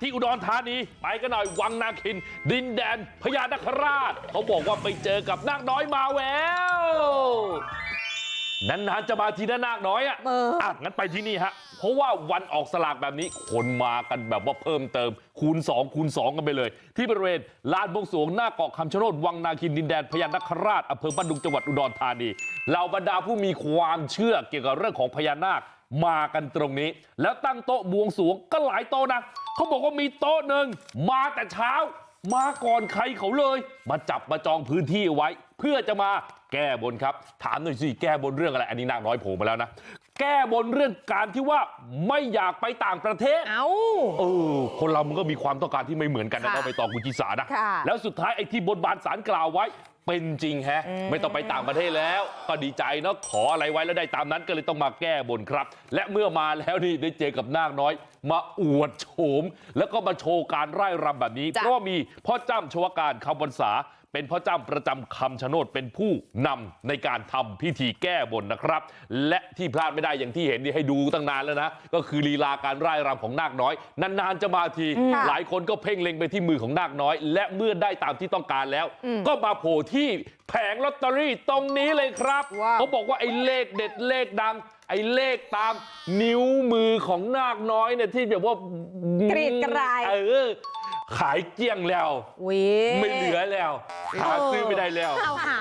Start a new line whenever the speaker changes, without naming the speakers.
ที่อุดรธานีไปกันหน่อยวังนาคินดินแดนพญานาคราชเขาบอกว่าไปเจอกับนาคน้อยมาแววนานๆจะมาทีนะนาคน้อยอะ
เอออ่
อะงั้นไปที่นี่ฮะเพราะว่าวันออกสลากแบบนี้คนมากันแบบว่าเพิ่มเติมคูณ2คูณ2กันไปเลย ที่บริเวณลานบวงสรวงหน้าเกาะคำชะโนดวังนาคินดินแดนพญานาคราชอำเภอบ้านดุงจังหวัดอุดรธานีเหล่าบรรดาผู้มีความเชื่อเกี่ยวกับเรื่องของพญานาค มากันตรงนี้แล้วตั้งโต๊ะบวงสรวงก็หลายโต๊ะนะเขาบอกว่ามีโต๊ะหนึ่งมาแต่เช้ามาก่อนใครเขาเลยมาจับมาจองพื้นที่เอาไว้เพื่อจะมาแก้บนครับถามหน่อยสิแก้บนเรื่องอะไรอันนี้นางน้อยโผล่มาแล้วนะแก้บนเรื่องการที่ว่าไม่อยากไปต่างประเทศ
เอ้า
เออคนเรามันก็มีความต้องการที่ไม่เหมือนกันนะ
ค่ะ
ต้องไปตองคุณจิสานะ
ค่ะ
แล้วสุดท้ายไอ้ที่บนบานสารกล่าวไว้ เป็นจริงแฮะไม่ต้องไปต่างประเทศแล้วก็ดีใจเนาะขออะไรไว้แล้วได้ตามนั้นก็เลยต้องมาแก้บนครับ และเมื่อมาแล้วนี่ได้เจอกับนาคน้อย มาอวดโฉมแล้วก็มาโชว์การไร่รำแบบนี้
จ้ะ
เพราะว่ามีพ่อจ้ำชวการคำวันษา เป็นพ่อจ้ำประจำคำชะโนดเป็นผู้นำในการทำพิธีแก้บนนะครับและที่พลาดไม่ได้อย่างที่เห็นนี่ให้ดูตั้งนานแล้วนะก็คือลีลาการไร่รำของนาคน้อยนานๆจะมาที
ค่ะ
หลายคนก็เพ่งเล็งไปที่มือของนาคน้อย และเมื่อได้ตามที่ต้องการแล้ว ก็มาโผล่ที่แผงลอตเตอรี่ตรงนี้เลยครับ
ว้าว
เขาบอกว่าไอ้เลขเด็ดเลขดังไอ้เลขตามนิ้วมือของนาคน้อยเนี่ยที่แบบว่าก
รีดกราย
เออ ขายเกลี้ยงแล้ว
วิ
ไม่เหลือแล้วหาซื้อไม่ได้แล้ว
เอาหา